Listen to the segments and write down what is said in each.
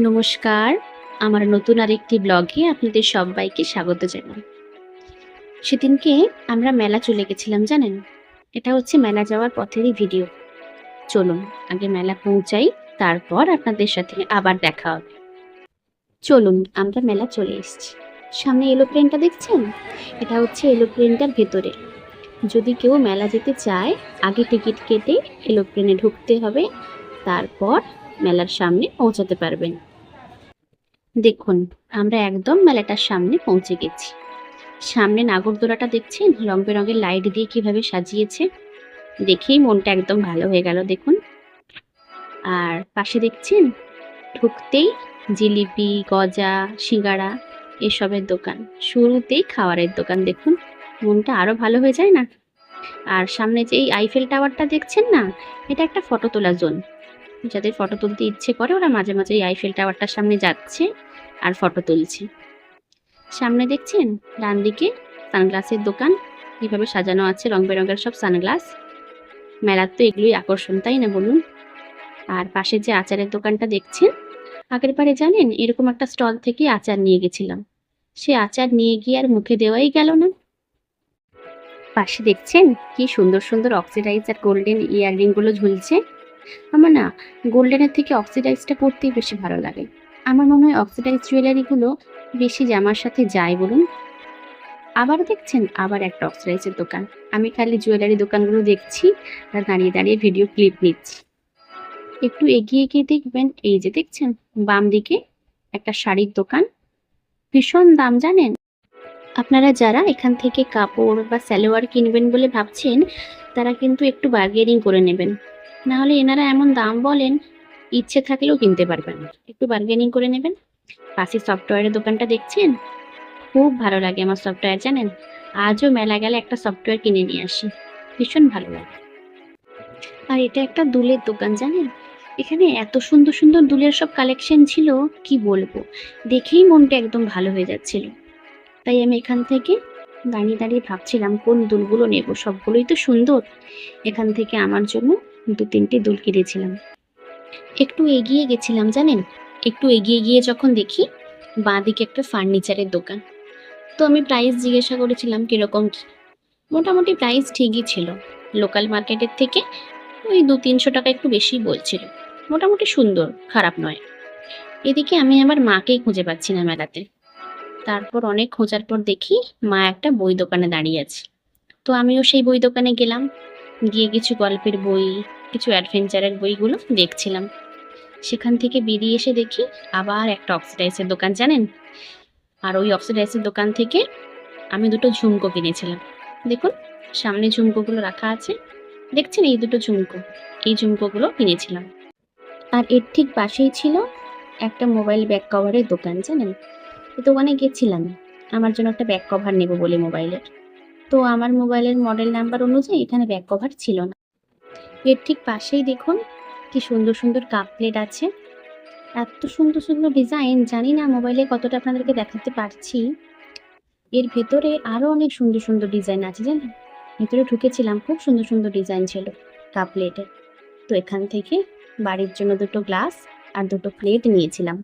নমস্কার। আমার নতুন আরেকটি ব্লগে আপনাদের সবাইকে স্বাগত জানাই। সেদিনকে আমরা মেলা চলে গেছিলাম, জানেন? এটা হচ্ছে মেলা যাওয়ার পথেরই ভিডিও। চলুন, আগে মেলা পৌঁছাই, তারপর আপনাদের সাথে আবার দেখা হবে। চলুন, আমরা মেলা চলে এসেছি। সামনে এলোপ্লেনটা দেখছেন? এটা হচ্ছে এলোপ্লেনটার ভেতরে। যদি কেউ মেলা যেতে চায়, আগে টিকিট কেটে এলোপ্লেনে ঢুকতে হবে। তারপর মেলার সামনে পৌঁছাতে পারবেন। দেখুন, আমরা একদম মেলাটার সামনে পৌঁছে গেছি। সামনে নাগরদোলাটা দেখছেন? রং বেরঙের লাইট দিয়ে কীভাবে সাজিয়েছে? দেখেই মনটা একদম ভালো হয়ে গেল, দেখুন। আর পাশে দেখছেন? ঢুকতেই জিলিপি, গজা, সিঙ্গারা এসবের দোকান। শুরুতেই খাওয়ারের দোকান, দেখুন। মনটা আরও ভালো হয়ে যায় না? আর সামনে যে এই আইফেল টাওয়ারটা দেখছেন না? এটা একটা ফটো তোলা জোন। যাদের ফটো তুলতে ইচ্ছে করে, ওরা মাঝে মাঝে এই আইফেল টাওয়ারটার সামনে যাচ্ছে আর ফটো তুলছে। সামনে দেখছেন? ডান দিকে সানগ্লাসের দোকান। কীভাবে সাজানো আছে রং বেরঙের সব সানগ্লাস। মেলার তো এগুলোই আকর্ষণ, তাই না বলুন? আর পাশে যে আচারের দোকানটা দেখছেন? আগের বারে জানেন? এরকম একটা স্টল থেকে আচার নিয়ে গেছিলাম। সে আচার নিয়ে গিয়ে আর মুখে দেওয়াই গেল না। পাশে দেখছেন? কি সুন্দর সুন্দর অক্সিডাইজ আর গোল্ডেন ইয়াররিংগুলো ঝুলছে। আমার না গোল্ডেনের থেকে অক্সিডাইজটা পরতেই বেশি ভালো লাগে। আমার মনে হয় অক্সিডাইজ জুয়েলারিগুলো বেশি জামার সাথে যায় বলুন। আবার দেখছেন, আবার একটা অক্সিডাইজের দোকান। আমি খালি জুয়েলারি দোকানগুলো দেখছি আর দাঁড়িয়ে দাঁড়িয়ে ভিডিও ক্লিপ নিচ্ছি। একটু এগিয়ে গিয়ে দেখবেন, এই যে দেখছেন, বাম দিকে একটা শাড়ির দোকান। ভীষণ দাম, জানেন? আপনারা যারা এখান থেকে কাপড় বা সালোয়ার কিনবেন বলে ভাবছেন, তারা কিন্তু একটু বার্গেনিং করে নেবেন। না হলে এনারা এমন দাম বলেন, ইচ্ছে থাকলেও কিনতে পারবেন না। একটু বার্গেনিং করে নেবেন। পাশে সফটওয়্যারের দোকানটা দেখছেন? খুব ভালো লাগে আমার সফটওয়্যার জানেন? আজও মেলা গেলে একটা সফটওয়্যার কিনে নিয়ে আসি। ভীষণ ভালো লাগে। আর এটা একটা দুলের দোকান, জানেন? এখানে এত সুন্দর সুন্দর দুলের সব কালেকশন ছিল, কি বলব? দেখেই মনটা একদম ভালো হয়ে যাচ্ছিল। তাই আমি এখান থেকে দাঁড়িয়ে দাঁড়িয়ে ভাবছিলাম, কোন দুলগুলো নেব? সবগুলোই তো সুন্দর। এখান থেকে আমার জন্য দু তিনটে দুল কিনেছিলাম একটু এগিয়ে গেছিলাম জানেন? একটু এগিয়ে গিয়ে যখন দেখি বাঁ দিকে একটা ফার্নিচারের দোকান। তো আমি প্রাইস জিজ্ঞাসা করেছিলাম, কীরকম কি? মোটামুটি প্রাইস ঠিকই ছিল। লোকাল মার্কেটের থেকে ওই দু তিনশো টাকা একটু বেশি বলছিল। মোটামুটি সুন্দর, খারাপ নয়। এদিকে আমি আমার মাকেই খুঁজে পাচ্ছি না মেলাতে। তারপর অনেক খোঁজার পর দেখি মা একটা বই দোকানে দাঁড়িয়ে আছে। তো আমিও সেই বই দোকানে গেলাম। গিয়ে কিছু গল্পের বই, কিছু অ্যাডভেঞ্চারের বইগুলো দেখছিলাম। সেখান থেকে বেরিয়ে এসে দেখি আবার একটা অক্সিডাইসের দোকান, জানেন? আর ওই অক্সিডাইসের দোকান থেকে আমি দুটো ঝুমকো কিনেছিলাম। দেখুন, সামনে ঝুমকোগুলো রাখা আছে। দেখছেন এই দুটো ঝুমকো? এই ঝুমকোগুলো কিনেছিলাম। আর এর ঠিক পাশেই ছিল একটা মোবাইল ব্যাক কভারের দোকান, জানেন? দোকানে গেছিলাম। আমার জন্য একটা ব্যাক কভার নেব বলে মোবাইলের। তো আমার মোবাইলের মডেল নাম্বার অনুযায়ী এখানে ব্যাক কভার ছিল না। এর ঠিক পাশেই দেখুন কি সুন্দর সুন্দর কাপ প্লেট আছে। এত সুন্দর সুন্দর ডিজাইন জানি না মোবাইলে কতটা আপনাদেরকে দেখাতে পারছি। এর ভেতরে আরও অনেক সুন্দর সুন্দর ডিজাইন আছে, জানেন? ভেতরে ঢুকেছিলাম, খুব সুন্দর সুন্দর ডিজাইন ছিল কাপ প্লেটের তো এখান থেকে বাড়ির জন্য দুটো গ্লাস আর দুটো প্লেট নিয়েছিলাম।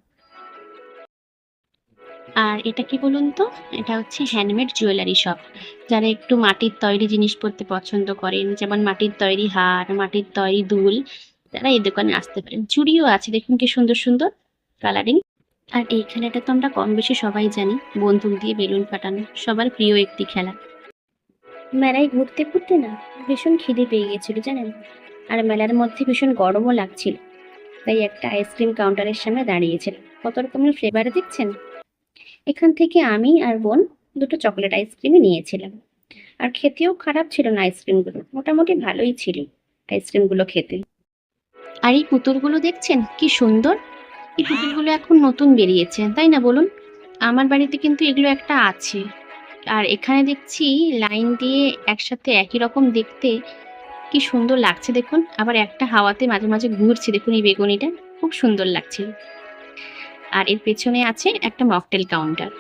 আর এটা কি বলুন তো? এটা হচ্ছে হ্যান্ডমেড জুয়েলারি শপ যারা একটু মাটির তৈরি জিনিস পরতে পছন্দ করেন, যেমন মাটির তৈরি হার, মাটির তৈরি দুল, তারা এই দোকানে আসতে পারেন। চুড়িও আছে, দেখুন কি সুন্দর সুন্দর কালারিং আর এই খেলাটা তো আমরা কম বেশি সবাই জানি, বন্দুক দিয়ে বেলুন ফাটানো, সবার প্রিয় একটি খেলা। মেলায় ঘুরতে ঘুরতে না, ভীষণ খিদে পেয়ে গেছিল জানেন? আর মেলার মধ্যে ভীষণ গরমও লাগছিল। তাই একটা আইসক্রিম কাউন্টারের সামনে দাঁড়িয়েছিলাম কত রকমের ফ্লেভার দেখছেন? এখান থেকে আমি আর বোন দুটো চকলেট আইসক্রিমই নিয়েছিলাম। আর খেতেও খারাপ ছিল না আইসক্রিমগুলো, মোটামুটি ভালোই ছিল আইসক্রিমগুলো খেতে। আর এই পুতুলগুলো দেখছেন? কি সুন্দর! এই পুতুলগুলো এখন নতুন বেরিয়েছে, তাই না বলুন? আমার বাড়িতে কিন্তু এগুলো একটা আছে। আর এখানে দেখছি লাইন দিয়ে একসাথে একই রকম দেখতে কি সুন্দর লাগছে দেখুন। আবার একটা হাওয়াতে মাঝে মাঝে ঘুরছে দেখুন এই বেগুনিটা, খুব সুন্দর লাগছিল আর এর পেছনে আছে একটা মকটেল কাউন্টার।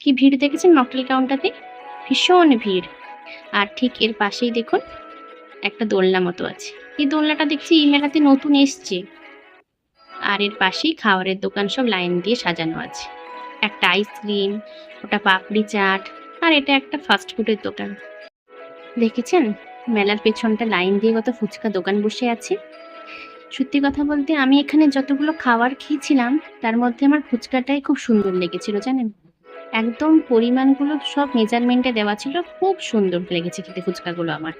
কি ভিড় দেখেছেন মকটেল কাউন্টারে ভীষণ ভিড়। আর ঠিক এর পাশেই দেখুন, একটা দোলনা মতো আছে। এই দোলনাটা দেখছি এই মেলাতে নতুন এসছে। আর এর পাশেই খাবারের দোকান সব লাইন দিয়ে সাজানো আছে। একটা আইসক্রিম, ওটা পাপড়ি চাট, আর এটা একটা ফাস্ট ফুডের দোকান। দেখেছেন? মেলার পেছনটা লাইন দিয়ে কত ফুচকা দোকান বসে আছে। সত্যি কথা বলতে আমি এখানে যতগুলো খাবার খেয়েছিলাম, তার মধ্যে আমার ফুচকাটাই খুব সুন্দর লেগেছিল, জানেন? একদম পরিমাণগুলো সব মেজারমেন্টে দেওয়া ছিল, খুব সুন্দর লেগেছে খেতে ফুচকাগুলো আমার।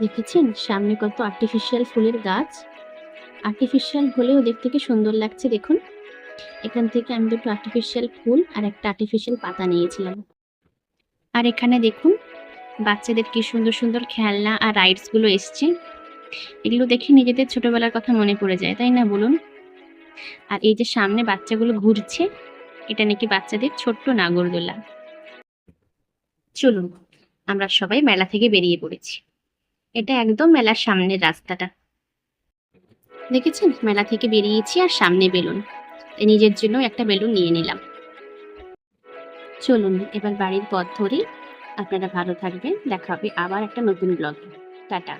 দেখেছেন সামনে কত আর্টিফিশিয়াল ফুলের গাছ? আর্টিফিশিয়াল হলেও দেখতে কি সুন্দর লাগছে দেখুন। এখান থেকে আমি দুটো আর্টিফিশিয়াল ফুল আর একটা আর্টিফিশিয়াল পাতা নিয়েছিলাম। আর এখানে দেখুন, বাচ্চাদের কি সুন্দর সুন্দর খেলনা আর রাইডসগুলো এসছে। এগুলো দেখে নিজেদের ছোটবেলার কথা মনে পড়ে যায়, তাই না বলুন? আর এই যে সামনে বাচ্চাগুলো ঘুরছে, এটা নাকি বাচ্চাদের ছোট্ট নাগরদোলা। চলুন, আমরা সবাই মেলা থেকে বেরিয়ে পড়েছি। এটা একদম মেলার সামনের রাস্তাটা। দেখেছেন? মেলা থেকে বেরিয়েছি আর সামনে বেলুন। নিজের জন্য একটা বেলুন নিয়ে নিলাম। চলুন, এবার বাড়ির পথ ধরে। আপনারা ভালো থাকবেন। দেখা হবে আবার একটা নতুন ব্লগে টাটা।